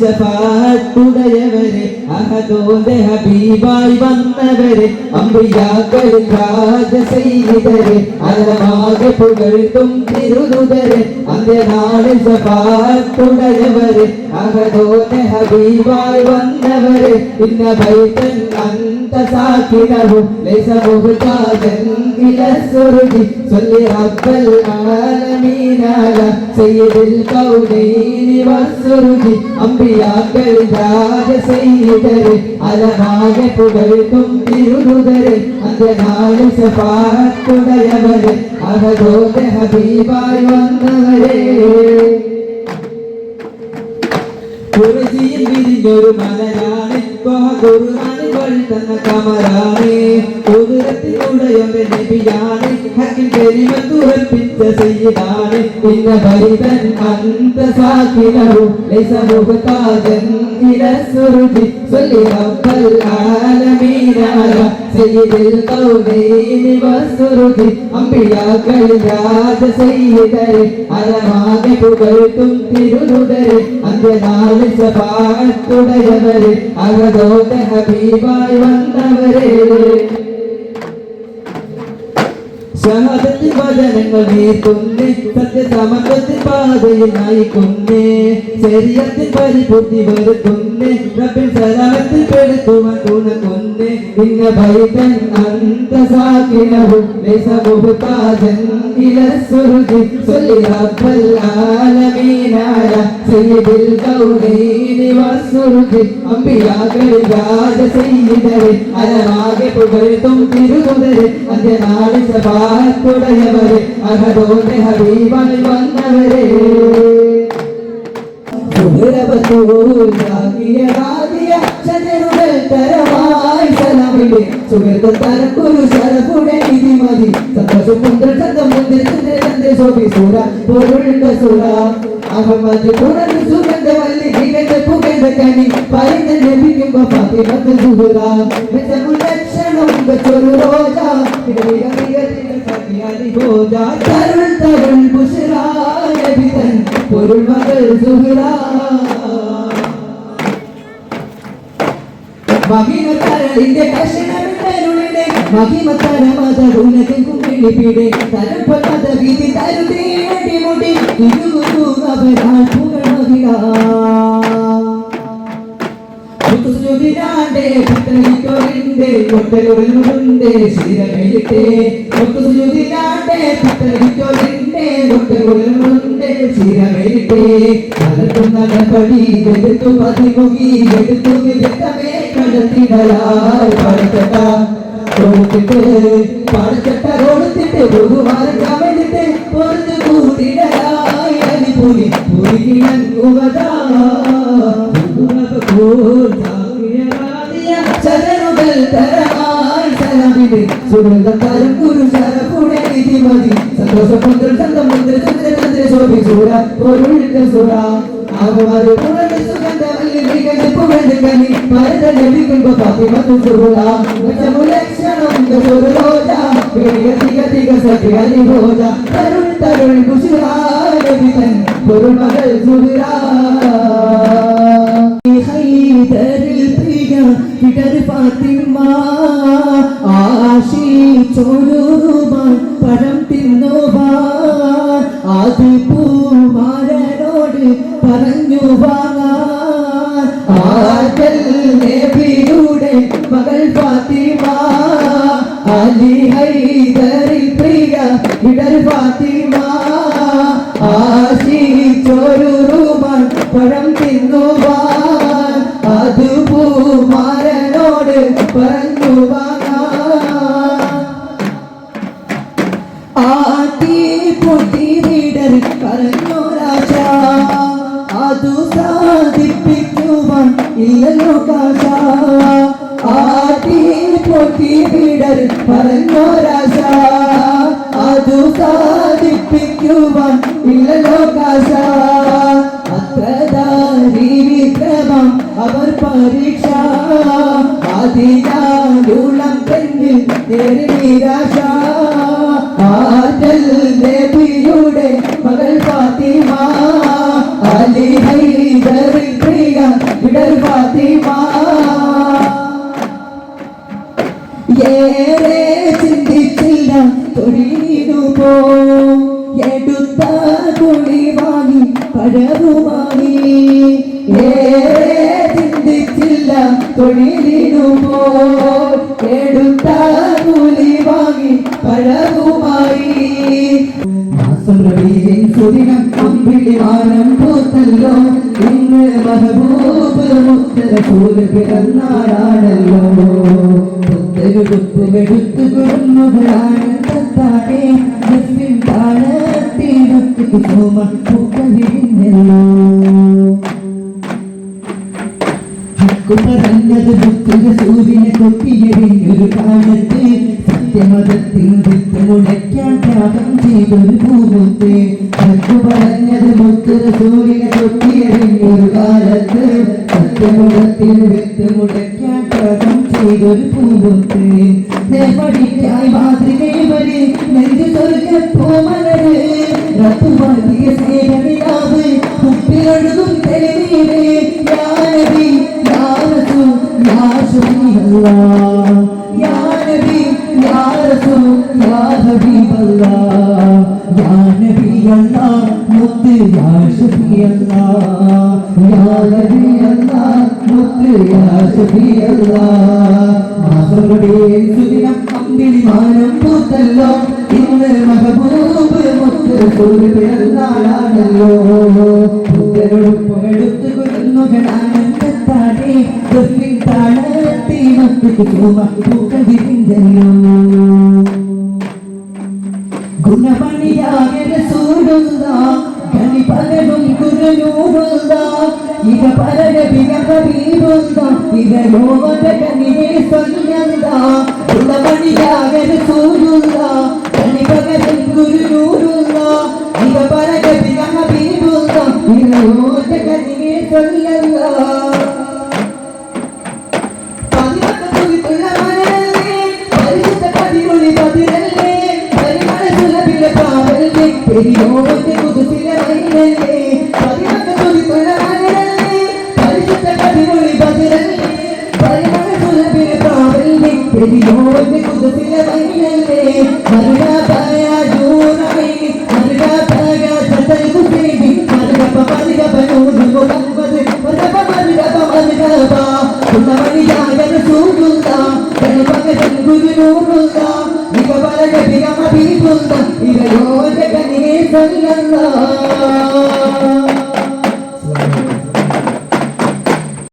ഷഫാത്തുടയവരെ അഹദോന്റെ ഹബീബായി വന്നവരെ അമ്പിയാക്കൾ രാജസൈനികരെ അലമാകെ പുകഴ്ത്തും തിരുതുതരെ അന്ത്യനാളിൽ ഷഫാത്തുടയവരെ അഹദോന്റെ ഹബീബായി ഇന്ന ബൈതൻ അന്ത സാക്കിനഹു ലൈസ സുർജി സ്വല്ലി റബ്ബൽ ആലമീൻ അല സയ്യിദിൽ കൗനൈനി വസ്സുർജി അമ്പിയാക്കൾ രാജസൈനികരെ അലമാകെ പുകഴ്ത്തും തിരുതുതരെ അന്ത്യനാളിൽ സഫാത്തുടയവരെ അഹദോന്റെ ഹബീബായി വന്നവരെ. കുറിച്ചിയിൽ വിരിഞ്ഞൊരു മലരാണ് বাহাদুর রানী ഖുർആനിൽ വഴുത്തുന്ന കമറാണ് കുതിരത്തിലൂടെയൊരു നബിയാണ് ഹക്കിൽ കരിമത്തുറപ്പിച്ച സയ്യിദാണ്. ഇന്ന ബൈതൻ അന്ത സാക്കിനഹു ലൈസ മുഹ്താജൻ ഇല സുർജി സ്വല്ലി റബ്ബൽ ആലമീൻ അല സയ്യിദിൽ കൗനൈനി വസ്സുർജി അമ്പിയാക്കൾ രാജ സയ്യിദരെ അലമാകെ പുകഴ്ത്തും തിരുതുതരെ അന്ത്യനാളിൽ സഭാത്തുടയവരെ അകതോന്റെ ഹബീബായി വന്നവരെ. നീ വചനങ്ങൾ നീക്കുന്നേ സത്യസമത്വത്തിൽ പാതയിൽ നയിക്കുന്നേ ശരീരത്തിൽ പരിപൂർത്തി വരുത്തുന്നേ. റബ്ബിൽ സലാമത്തിൽ പെടുത്തുവാൻ തുണക്കുന്നേ ഇന്ന ബൈതൻ അന്ത സാക്കിനഹു ലൈസ മുഹ്താജൻ ഇല സുർജി സ്വല്ലി റബ്ബൽ ആലമീൻ അല സയ്യിദിൽ കൗനൈനി വസ്സുർജി അമ്പിയാക്കൾ രാജ സയ്യിദരെ അലമാകെ പുകഴ്ത്തും തിരുതുതരെ അന്ത്യനാളിൽ സഭാത്തുടയവരെ അഹദോന്റെ ഹബീബായി വന്നവരെ. സുഹൃത്തുക്കാരക്കൊരു ശരഫുടെ നിധി മതി. സന്തോഷം മുന്ദ്ര ചന്തം ചന്ദ്ര ചന്ദ്ര ശോഭി സൂര പൊരുളുണ്ട സൂര. അഹമ്മദ് പുറത്ത് സുഗന്ധ വല്ലി ദിഗന്ധ പുകന്ധ കനി. പറയുന്ന ലഭിക്കുമ്പോ ഫാത്തിമത്ത് സുഹുറ മെച്ചമുള്ള ലക്ഷണം വെച്ചൊരു റോജ തരുൾ തരുൾ ബുഷറ നബിതൻ പൊരുൾ മകൾ സുഹുറ മഹിമത്തരളിന്റെ കഷണമിട്ടരുളിടെ മഹിമത്തരമതരുണക്കും കുമ്പിളിപ്പിടെ തരപ്പതാത വിധി തരുതേ മുടി ഇരുകുരു അവരാൾ പുകഴമതിരാ മുത്തുസുജുദിനാണ്ടേ പുത്രനിക്കൊരിണ്ടേ ഒട്ടലുകളുണ്ടേ ശിരമെഴുത്തേ. മുത്തുസുജുദിനാണ്ടേ ഒട്ടലുകളുണ്ടേ ശിരമെഴുത്തേ കലർത്തുന്ന നടപടി എടുത്തു പതിമുകി എടുത്തു വിദഗ്ധമേ കടത്തിടലായി പടച്ചട്ട കൊടുത്തിട്ട് പടച്ചട്ട കൊടുത്തിട്ട് ബഹുമാനം കമഴ്ത്തിട്ട് പൊറുത്തു കൂടിടലായി പുലികിണങ്ങുവതാ ചരനുകൾ തരമായി സലാമിന് സുഗന്ധതരം ഗുരു ശരപുടെ നിധി മതി സന്തോഷമുദ്ര ചന്തമുദ്ര ചന്ദ്ര ചന്ദ്ര ശോഭി സൂര ആകുമാര് പുറത്ത് സുഗന്ധമല്ലി മികഞ്ഞ പുകഞ്ഞ ആറ്റൽ നബിയുടെ മകൾ ഫാത്തിമ അലി ഹൈദരിൽ പ്രിയ കിടർ ഫാത്തിമ. ഇല്ലല്ലോ കാശ ആട്ടി പൊട്ടി വീടർ പറഞ്ഞോരാശ അതു സാധിപ്പിക്കുവാൻ ഇല്ലല്ലോ കാശ അത്രധാരി വിക്രമം അവർ പരീക്ഷ. അതിനാലുളം പെണ്ണിൽ നേരെ നിരാശ തൊഴിലിനു എടുത്ത കൂലി വാങ്ങി റബീലിൻ സുദിനം അമ്പിളി മാനം പൂത്തല്ലോ. ഇന്ന് മഹബൂബ് മുത്തരസൂൽ പിറന്നാളാണല്ലോ. പുത്തരുടുപ്പ് വെടുത്തു കുടുംബങ്ങളാണ് തത്താടെ ജസ്മിൻ താളത്തിനൊത്ത് കുസുമ പൂക്കളിരുന്നല്ലോ ഹക്കു പറഞ്ഞത് മുത്തുക സൂര്യനെ കൊത്തിയെറിഞ്ഞൊരു കാലത്ത് സത്യമതത്തിൽ വിത്ത് മുളയ്ക്കാൻ ത്യാഗം ചെയ്തൊരു ഭൂമുത്ത്. ഹക്കു പറഞ്ഞത് മുത്തുക സൂര്യനെ കൊത്തിയെറിഞ്ഞൊരു കാലത്ത് സത്യമതത്തിൽ വിത്ത് മുളയ്ക്കാൻ ത്യാഗം ചെയ്തൊരു ഭൂമുത്ത്. നേർവഴിക്കായി മാതൃകേവര് നെഞ്ചു സ്വർഗപ്പോ മലര്. റത്തുമാതിയ യാനബി യാ റസൂൽ യാ ശഫീഅല്ലാഹ് യാ നബി യാ റസൂൽ യാ ഹബീബല്ലാഹ് യാ നബി അല്ലാഹ് മുത്ത് യാ യാ നബി അല്ലാഹ് മുത്ത് യാ ശഫീഅല്ലാഹ് മാസറുടെ സുദിനം അമ്പിളി മാനം പൂത്തല്ലോ ഇന്ന് മഹബൂബ് മുത്ത് സൂര്യ പിറന്നാളാണല്ലോ പുത്തരൊടുപ്പെടുത്തു കൊല്ലുകടാനന്ദത്താടെ ദുർവിൻ പൂക്കൾ വിരിഞ്ഞല്ലോ ഗുണമണിയായ റസൂലുള്ള ഗനി പലരും ഗുരുനൂറുള്ള ഇത പരക ബിക ഹബീബുള്ള ഇത ലോകത കനിയെ സല്ലല്ല तेरी ओर से तुझसे लड़ाई लड़े परिवार तुझे पढ़ाने लड़े परिशुद्ध कभी बोली बदलने परिवार तुझे बिन पावरी ने तेरी ओर से तुझसे लड़ाई लड़े मरना पाया जो नहीं मरना पाया सतल तुझे भी मरना पापा ने का बनो जो बंद बंद मरना पापा ने का बंद करवा तुम मनी जा সাল্লাল্লাহ